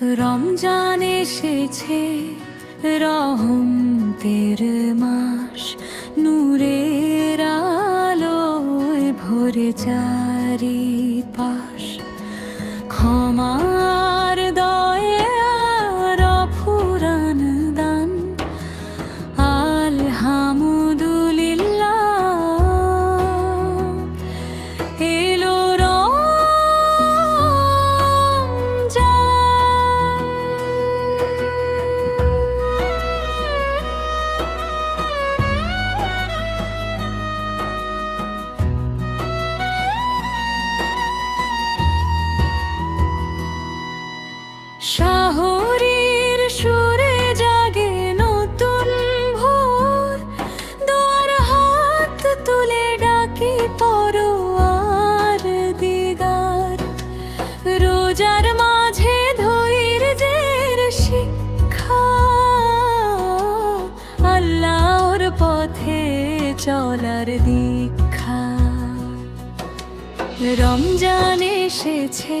রমজান এসেছে রহম তের মাস। নূরের আলোয় ভরে চারি পাশ ক্ষমার শাহরির সুরে জাগে নতুন ভোর। দোয়ার হাত তুলে ডাকি পরোয়ার দিগার। রোজার মাঝে ধৈর্যের শিক্ষা। আল্লাহর পথে চলার দীক্ষা। রমজান এসেছে।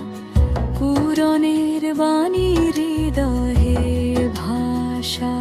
পূরণের বাণী হৃদয়ে ভাষা